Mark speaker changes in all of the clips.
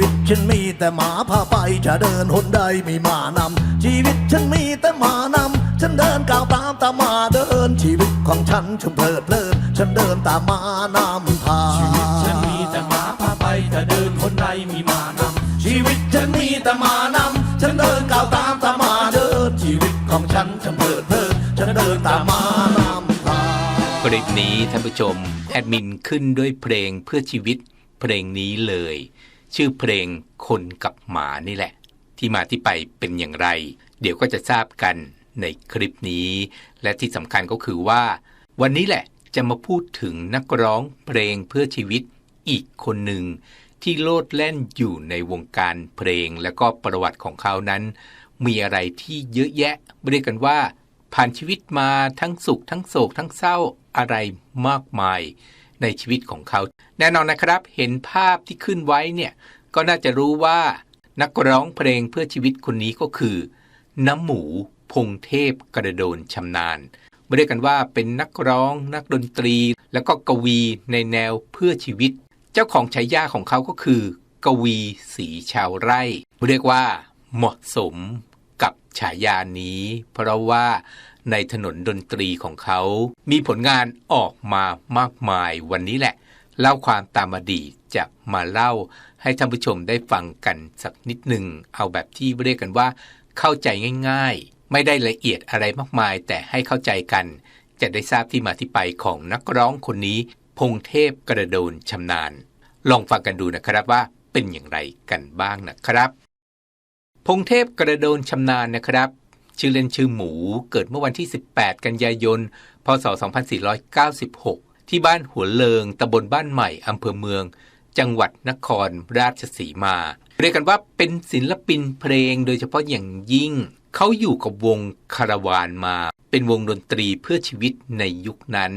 Speaker 1: วิตฉันมีแต่หมาพาไปจะเดินหนใดไม่มานำชีวิตฉันมีแต่หมานำฉันเดินก้าวตามตามมาเดินชีวิตของฉันช่างเพลิดเพลินฉันเดินตามมานำพา
Speaker 2: ชีวิตฉันมีแต่หมาพาไปถ้าเดินคนใดมีหมานำ
Speaker 1: ชีวิตฉันมีแต่หมานำฉันเดินก้าวตามตามมาเดินชีวิตของฉันช่างเพลิดเพลินฉันเดินตามมานำพา
Speaker 3: คลิปนี้ท่านผู้ชมแอดมินขึ้นด้วยเพลงเพื่อชีวิตเพลงนี้เลย ชื่อเพลงคนกับหมานี่แหละ ที่มาที่ไปเป็นอย่างไร เดี๋ยวก็จะทราบกันในคลิปนี้ และที่สำคัญก็คือว่า วันนี้แหละจะมาพูดถึงนักร้องเพลงเพื่อชีวิตอีกคนหนึ่ง ที่โลดแล่นอยู่ในวงการเพลงและก็ประวัติของเขานั้น มีอะไรที่เยอะแยะเรียกกันว่า ผ่านชีวิตมาทั้งสุขทั้งโศกทั้งเศร้าอะไรมากมาย ในชีวิตของเขา แน่นอนนะครับเห็นภาพที่ขึ้นไว้เนี่ยก็น่าจะรู้ว่านักร้องเพลงเพื่อชีวิตคนนี้ก็คือ น้ำหมูพงเทพกระโดนชำนาญเรียกกันว่าเป็นนักร้องนักดนตรี แล้วก็กวีในแนวเพื่อชีวิต เจ้าของฉายาของเขาก็คือ กวีสีชาวไร่ เรียกว่าเหมาะสม กับฉายานี้ เพราะว่าในถนนดนตรีของเขา มีผลงานออกมามากมายวันนี้แหละ เล่าความตามอดีตจะมาเล่าให้ท่านผู้ชมได้ฟังกันสักนิดหนึ่ง เอาแบบที่เรียกกันว่า เข้าใจง่ายๆ ไม่ได้ละเอียดอะไรมากมาย แต่ให้เข้าใจกัน จะได้ทราบที่มาที่ไปของนักร้องคนนี้ พงเทพกระโดนชำนาญ ลองฟังกันดูนะครับว่าเป็นอย่างไรกันบ้างนะครับ พงเทพกระโดนชำนาญนะครับ ชื่อเล่นชื่อหมูเกิดเมื่อวันที่ 18 กันยายน พศ 2496 ที่บ้านหัวเลิงตำบลบ้านใหม่อำเภอเมือง จังหวัดนครราชสีมา เรียกกันว่าเป็นศิลปินเพลงโดยเฉพาะอย่างยิ่ง เขาอยู่กับวงคาราวานมา เป็นวงดนตรีเพื่อชีวิตในยุคนั้น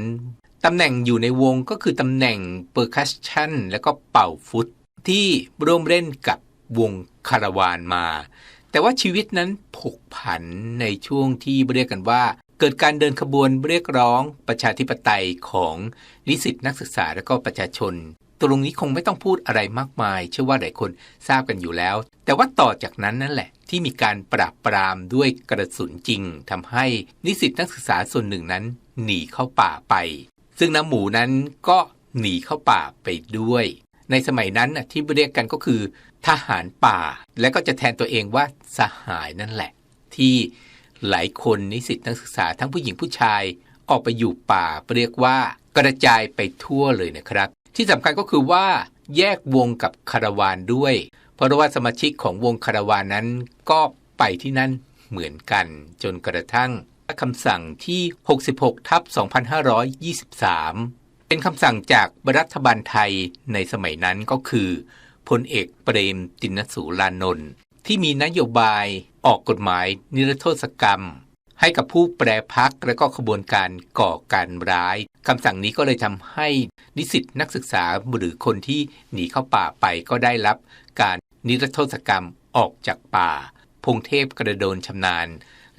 Speaker 3: ตำแหน่งอยู่ในวงก็คือตำแหน่งเปอร์คัชชันและก็เป่าฟุตที่ร่วมเล่นกับ วงคาราวานมา แต่ว่าชีวิตนั้นผกผันในช่วงที่เรียกกันว่า เกิดการเดินขบวนเรียกร้องประชาธิปไตยของนิสิตนักศึกษาและก็ประชาชนตรงนี้คงไม่ต้องพูดอะไรมากมาย เชื่อว่าหลายคนทราบกันอยู่แล้ว แต่ว่าต่อจากนั้นนั่นแหละ ที่มีการปราบปรามด้วยกระสุนจริงทำให้นิสิตนักศึกษาส่วนหนึ่งนั้น หนีเข้าป่าไป ซึ่งน้ำหมูนั้นก็หนีเข้าป่าไปด้วย ในสมัยนั้นที่เรียกกันก็คือ ทหารป่า และก็จะแทนตัวเองว่าสหายนั่นแหละ ที่หลายคนนิสิตนักศึกษาทั้งผู้หญิงผู้ชาย ออกไปอยู่ป่าเรียกว่ากระจายไปทั่วเลยนะครับ ที่สำคัญก็คือว่า แยกวงกับคาราวานด้วย เพราะว่าสมาชิกของวงคาราวานนั้นก็ไปที่นั่นเหมือนกันจนกระทั่งคำสั่งที่ 66 ทับ 2523 เป็นคำสั่งจากรัฐบาลไทยในสมัยนั้นก็คือ พลเอกเปรมตินสูรานนท์ที่มีนโยบายออกกฎหมายนิรโทษกรรม ให้กับผู้แปรพักและก็ขบวนการก่อการร้ายคำสั่งนี้ก็เลยทำให้นิสิตนักศึกษาหรือคนที่หนีเข้าป่าไปก็ได้รับ การนิรโทษกรรมออกจากป่า พงเทพกระโดนชำนาญ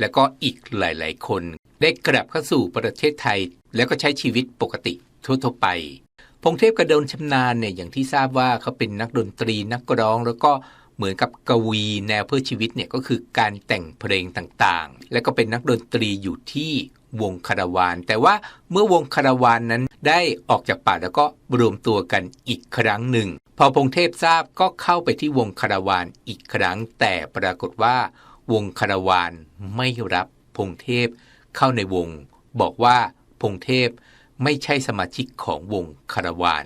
Speaker 3: และก็อีกหลาย ๆ คน ได้กลับเข้าสู่ประเทศไทย แล้วก็ใช้ชีวิตปกติทั่วๆไป พงเทพกระโดนชำนาญเนี่ยอย่างที่ทราบว่าเขาเป็นนักดนตรีนักร้องแล้วก็เหมือนกับกวีแนวเพื่อชีวิตเนี่ยก็คือการแต่งเพลงต่างๆ และก็เป็นนักดนตรีอยู่ที่วงคาราวาน แต่ว่าเมื่อวงคาราวานนั้นได้ออกจากป่าแล้วก็รวมตัวกันอีกครั้งหนึ่ง พอพงเทพทราบก็เข้าไปที่วงคาราวานอีกครั้ง แต่ปรากฏว่าวงคาราวานไม่รับพงเทพเข้าในวง บอกว่าพงเทพ ไม่ใช่สมาชิกของวงคาราวาน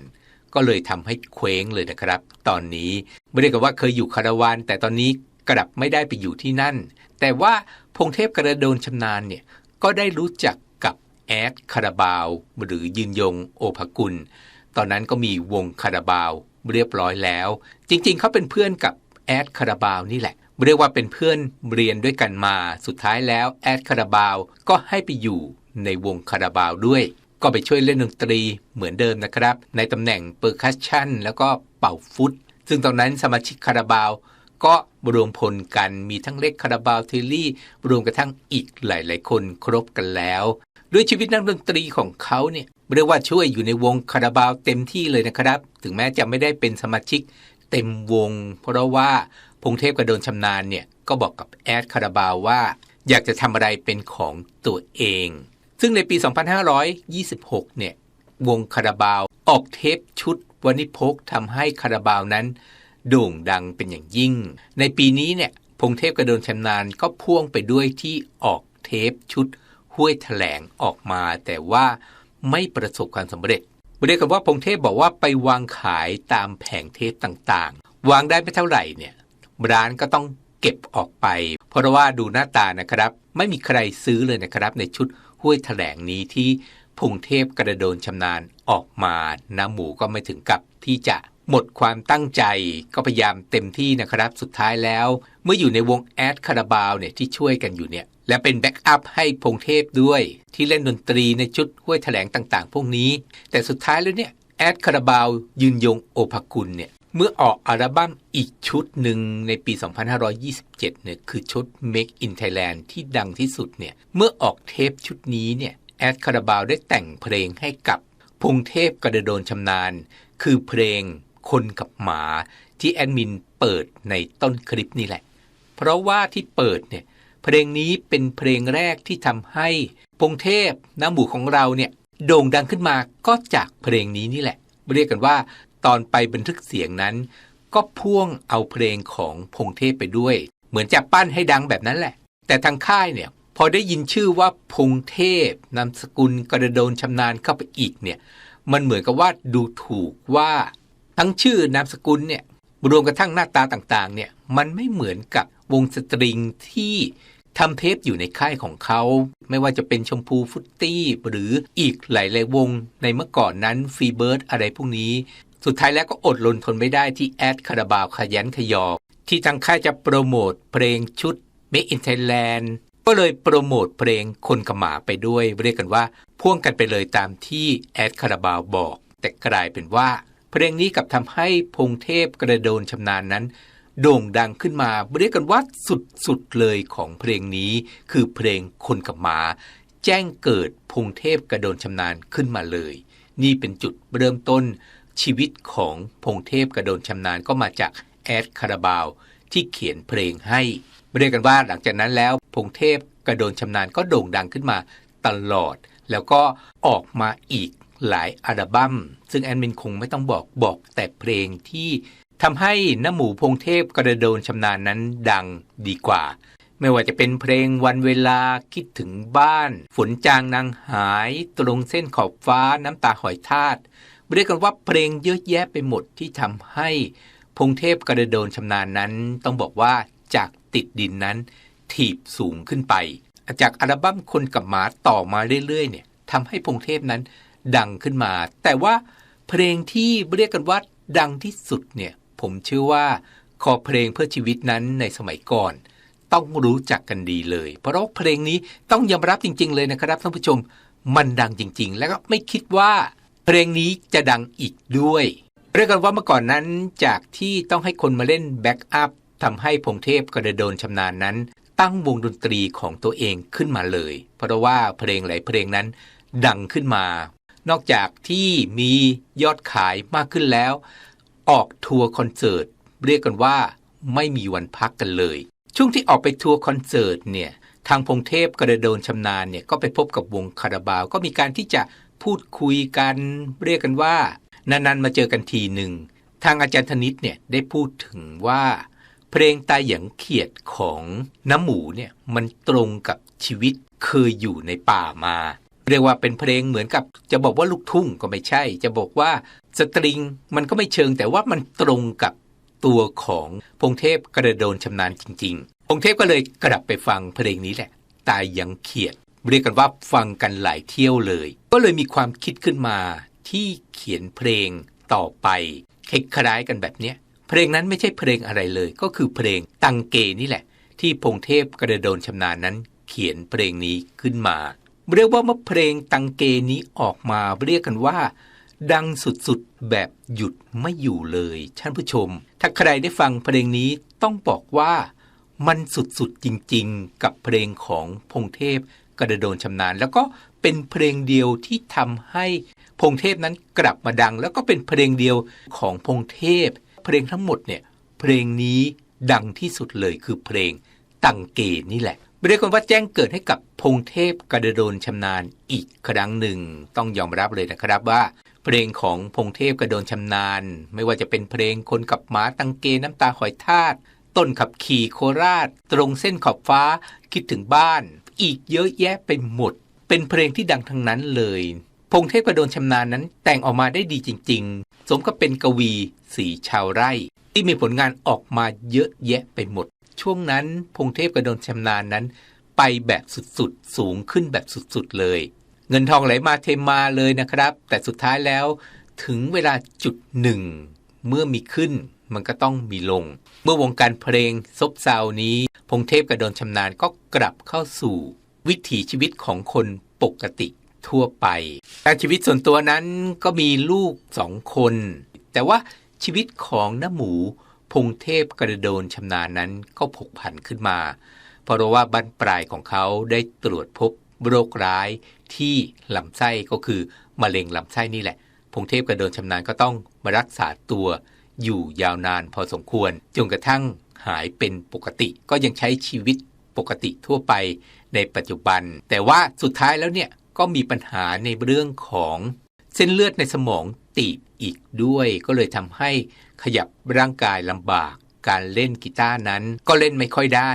Speaker 3: ก็เลยทำให้เคว้งเลยนะครับ ตอนนี้ไม่ได้กับว่าเคยอยู่คาราวาน แต่ตอนนี้กลับไม่ได้ไปอยู่ที่นั่น แต่ว่าพงเทพกระโดนชำนาญเนี่ยก็ได้รู้จักกับแอดคาราบาวหรือยืนยงโอภกุล ตอนนั้นก็มีวงคาราบาวเรียบร้อยแล้ว จริงๆ เขาเป็นเพื่อนกับแอดคาราบาวนี่แหละเรียกว่าเป็นเพื่อนเรียนด้วยกันมา สุดท้ายแล้วแอดคาราบาวก็ให้ไปอยู่ในวงคาราบาวด้วย ก็ไปช่วยเล่นดนตรีเหมือนเดิมนะครับ ในตำแหน่งเปอร์คัชชันแล้วก็เป่าฟุต ซึ่งตอนนั้นสมาชิกคาราบาว ก็รวมพลกันมีทั้งเล็กคาราบาวเทลลี่ รวมกระทั่งอีกหลายๆ คนครบกันแล้ว ด้วยชีวิตนักดนตรีของเขาเนี่ยเรียกว่าช่วยอยู่ในวงคาราบาวเต็มที่เลยนะครับ ถึงแม้จะไม่ได้เป็นสมาชิกเต็มวง เพราะว่าพงเทพกระโดนชำนาญเนี่ยก็บอกกับแอดคาราบาวว่า อยากจะทำอะไรเป็นของตัวเอง ซึ่งในปี 2526 เนี่ย วงคาราบาว ออกเทปชุดวันิพกทำให้คาราบาวนั้น โด่งดังเป็นอย่างยิ่ง ในปีนี้เนี่ย พงเทพกระโดนชำนาญก็พ่วงไปด้วยที่ออกเทปชุดห้วยแถลงออกมา แต่ว่าไม่ประสบความสำเร็จเรียกกันว่าพงเทพบอกว่าไปวางขายตามแผงเทปต่างๆ วางได้ไม่เท่าไหร่เนี่ย ร้านก็ต้อง เก็บออกไป เพราะว่าดูหน้าตานะครับ ไม่มีใครซื้อเลยนะครับ ในชุดห้วยแถลงนี้ที่พงเทพกระโดนชำนาญออกมาน้ำหมูก็ไม่ถึงกับที่จะหมดความตั้งใจก็พยายามเต็มที่นะครับ สุดท้ายแล้ว เมื่ออยู่ในวงแอดคาราบาวเนี่ยที่ช่วยกันอยู่เนี่ย และเป็นแบ็กอัพให้พงเทพด้วย ที่เล่นดนตรีในชุดห้วยแถลงต่างๆ พวกนี้ แต่สุดท้ายแล้วเนี่ยแอดคาราบาวยืนยงโอภกุลเนี่ย เมื่อออกอัลบั้มอีกชุดหนึ่งในปี 2527 เนี่ยคือชุด Make in Thailand ที่ดังที่สุดเนี่ยเมื่อออกเทปชุดนี้เนี่ยแอดคาราบาวได้แต่งเพลงให้กับพงเทพกระโดนชำนาญ คือเพลงคนกับหมาที่แอดมินเปิดในต้นคลิปนี่แหละ เพราะว่าที่เปิดเนี่ยเพลงนี้เป็นเพลงแรกที่ทำให้พงเทพน้ำหมูของเราเนี่ยโด่งดังขึ้นมาก็จากเพลงนี้นี่แหละ เรียกกันว่า ตอนไปบันทึกเสียงนั้น ก็พ่วงเอาเพลงของพงเทพไปด้วย เหมือนจะปั้นให้ดังแบบนั้นแหละ แต่ทางค่ายเนี่ยพอได้ยินชื่อว่าพงเทพนามสกุลกระโดนชำนาญเข้าไปอีกเนี่ยมันเหมือนกับว่าดูถูกว่าทั้งชื่อนามสกุลเนี่ยรวมกระทั่งหน้าตาต่างๆเนี่ยมันไม่เหมือนกับวงสตริงที่ทำเทปอยู่ในค่ายของเขา ไม่ว่าจะเป็นชมพูฟุตตี้ หรืออีกหลายๆวงในเมื่อก่อนนั้นฟรีเบิร์ดอะไรพวกนี้ สุดท้ายแล้วก็อดลนทนไม่ได้ที่แอดคาราบาวขยันขยอ ที่ทางค่ายจะโปรโมทเพลงชุด Make in Thailand ก็เลยโปรโมทเพลงคนกับหมาไปด้วย เรียกกันว่าพ่วงกันไปเลยตามที่แอดคาราบาวบอก แต่กลายเป็นว่า เพลงนี้กับทำให้พงเทพกระโดนชำนาญนั้น โด่งดังขึ้นมาเรียกกันว่าสุดๆเลยของเพลงนี้ คือเพลงคนกับหมา แจ้งเกิดพงเทพกระโดนชำนาญขึ้นมาเลย นี่เป็นจุดเริ่มต้น ชีวิตของพงเทพกระโดนชำนาญก็มาจากแอดคาราบาวที่เขียนเพลงให้เรียกกันว่าหลังจากนั้นแล้วพงเทพกระโดนชำนาญก็โด่งดังขึ้นมาตลอด แล้วก็ออกมาอีกหลายอัลบัม้ม ซึ่งแอนมินคงไม่ต้องบอกบอกแต่เพลงที่ทำให้น้ำหมูพงเทพกระโดนชำนาญนั้นดังดีกว่า ไม่ว่าจะเป็นเพลงวันเวลาคิดถึงบ้าน ฝนจางนางหาย ตรงเส้นขอบฟ้าน้ำตาหอยทาต เรียกกันว่าเพลงเยอะแยะไปหมดที่ทำให้พงเทพกระโดนชำนาญนั้น ต้องบอกว่าจากติดดินนั้น ถีบสูงขึ้นไป จากอัลบั้มคนกับหมาต่อมาเรื่อยๆเนี่ยทำให้พงเทพนั้นดังขึ้นมา แต่ว่าเพลงที่เรียกกันว่าดังที่สุดเนี่ยผมเชื่อว่าคอเพลงเพื่อชีวิตนั้นในสมัยก่อน ต้องรู้จักกันดีเลย เพราะเพลงนี้ต้องยอมรับจริง ๆ เลยนะครับท่านผู้ชมมันดังจริง ๆ แล้วก็ไม่คิดว่า เพลงนี้จะดังอีกด้วย เรียกกันว่าเมื่อก่อนนั้นจากที่ต้องให้คนมาเล่นแบ็กอัพทำให้พงเทพกระโดนชำนาญนั้น ตั้งวงดนตรีของตัวเองขึ้นมาเลย เพราะว่าเพลงหลายเพลงนั้น ดังขึ้นมา นอกจากที่มียอดขายมากขึ้นแล้ว ออกทัวร์คอนเสิร์ตเรียกกันว่าไม่มีวันพักกันเลย ช่วงที่ออกไปทัวร์คอนเสิร์ตเนี่ยทางพงเทพกระโดนชำนาญเนี่ยก็ไปพบกับวงคาราบาว ก็มีการที่จะ พูดคุยกัน เรียกกันว่า นานๆมาเจอกันทีหนึ่ง ทางอาจารย์ธนิตเนี่ยได้พูดถึงว่า เพลงตายอย่างเขียดของน้ำหมูเนี่ยมันตรงกับชีวิตเคยอยู่ในป่ามา เรียกว่าเป็นเพลงเหมือนกับ จะบอกว่าลูกทุ่งก็ไม่ใช่ จะบอกว่าสตริงมันก็ไม่เชิงแต่ว่ามันตรงกับตัวของพงเทพกระโดนชำนาญจริงๆ พงเทพก็เลยกลับไปฟังเพลงนี้แหละ ตายยังเขียด เรียกกันว่าฟังกันหลายเที่ยวเลย ก็เลยมีความคิดขึ้นมาที่เขียนเพลงต่อไปคล้ายๆกันแบบเนี้ยเพลงนั้นไม่ใช่เพลงอะไรเลย ก็คือเพลงตังเกนี่แหละ ที่พงเทพกระโดนชำนาญนั้น เขียนเพลงนี้ขึ้นมา เรียกว่าเมื่อเพลงตังเกนี้ออกมาเรียกกันว่า ดังสุดๆแบบหยุดไม่อยู่เลยท่านผู้ชม ถ้าใครได้ฟังเพลงนี้ต้องบอกว่ามันสุดๆจริงๆ กับเพลงของพงเทพกระโดนชำนาญ แล้วก็ เป็นเพลงเดียวที่ทำให้พงเทพนั้นกลับมาดัง แล้วก็เป็นเพลงเดียวของพงเทพ เพลงทั้งหมดเนี่ยเพลงนี้ดังที่สุดเลยคือเพลงตังเกนี่แหละเรียกว่าแจ้งเกิดให้กับพงเทพกระโดนชำนาญอีกครั้งหนึ่ง ต้องยอมรับเลยนะครับว่า เพลงของพงเทพกระโดนชำนาญ ไม่ว่าจะเป็นเพลงคนกับหมาตังเกน้ำตาหอยทากต้นขับขี่โคราช ตรงเส้นขอบฟ้าคิดถึงบ้าน อีกเยอะแยะไปหมด เป็นเพลงที่ดังทั้งนั้นเลย พงเทพกระโดนชำนาญนั้นแต่งออกมาได้ดีจริง ๆ สมกับเป็นกวีสีชาวไร่ ที่มีผลงานออกมาเยอะแยะไปหมด ช่วงนั้นพงเทพกระโดนชำนาญนั้น ไปแบบสุดๆ สูงขึ้นแบบสุดๆเลย เงินทองไหลมาเทมาเลยนะครับ แต่สุดท้ายแล้วถึงเวลาจุดหนึ่งเมื่อมีขึ้นมันก็ต้องมีลง เมื่อวงการเพลงซบเซานี้ พงเทพกระโดนชำนาญก็กลับเข้าสู่ วิถีชีวิตของคนปกติทั่วไปการชีวิตส่วนตัวนั้นก็มีลูกสองคน แต่ว่าชีวิตของน้าหมูพงเทพกระโดนชำนาญนั้นก็ผกผันขึ้นมา เพราะว่าบั้นปลายของเขาได้ตรวจพบโรคร้ายที่ลำไส้ก็คือมะเร็งลำไส้นี่แหละ พงเทพกระโดนชำนาญก็ต้องมารักษาตัวอยู่ยาวนานพอสมควร จนกระทั่งหายเป็นปกติก็ยังใช้ชีวิตปกติทั่วไป ในปัจจุบัน แต่ว่าสุดท้ายแล้วเนี่ยก็มีปัญหาในเรื่องของเส้นเลือดในสมองตีบอีกด้วย ก็เลยทำให้ขยับร่างกายลำบาก การเล่นกีตาร์นั้นก็เล่นไม่ค่อยได้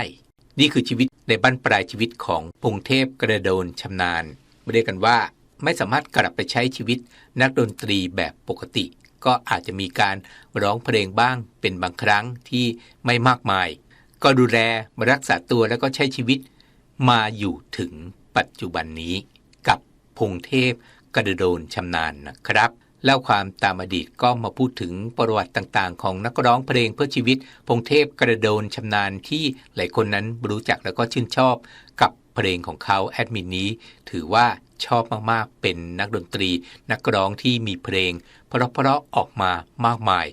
Speaker 3: นี่คือชีวิตในบั้นปลายชีวิตของพงเทพกระโดนชำนาญเรียกกันว่าไม่สามารถกลับไปใช้ชีวิตนักดนตรีแบบปกติ ก็อาจจะมีการร้องเพลงบ้างเป็นบางครั้งที่ไม่มากมาย ก็ดูแลรักษาตัวแล้วก็ใช้ชีวิต มาอยู่ถึงปัจจุบันนี้กับพงเทพกระโดนชำนาญนะครับเล่าความตามอดีตก็มาพูดถึงประวัติต่างๆ ของนักร้องเพลงเพื่อชีวิต พงเทพกระโดนชำนาญที่หลายคนนั้นรู้จักแล้วก็ชื่นชอบกับเพลงของเขาแอดมินนี้ ถือว่าชอบมากๆ เป็นนักดนตรี นักร้องที่มีเพลง เพราะๆออกมามากมาย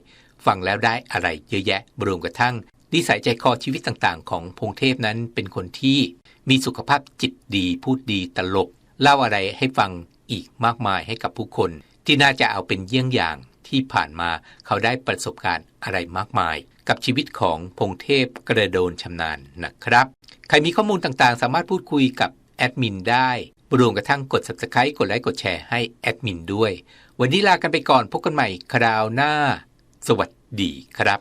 Speaker 3: ฟังแล้วได้อะไรเยอะแยะรวมกระทั่งนิสัยใจคอชีวิตต่างๆ ของพงเทพนั้นเป็นคนที่ มีสุขภาพจิตดีพูดดีตลก เล่าอะไรให้ฟังอีกมากมายให้กับผู้คน ที่น่าจะเอาเป็นเยี่ยงอย่างที่ผ่านมาเขาได้ประสบการณ์อะไรมากมาย กับชีวิตของพงเทพกระโดนชำนาญนะครับ ใครมีข้อมูลต่างๆ สามารถพูดคุยกับแอดมินได้รวมกระทั่งกด subscribe กดไลค์กดแชร์ให้แอดมินด้วย วันนี้ลากันไปก่อนพบกันใหม่คราวหน้า สวัสดีครับ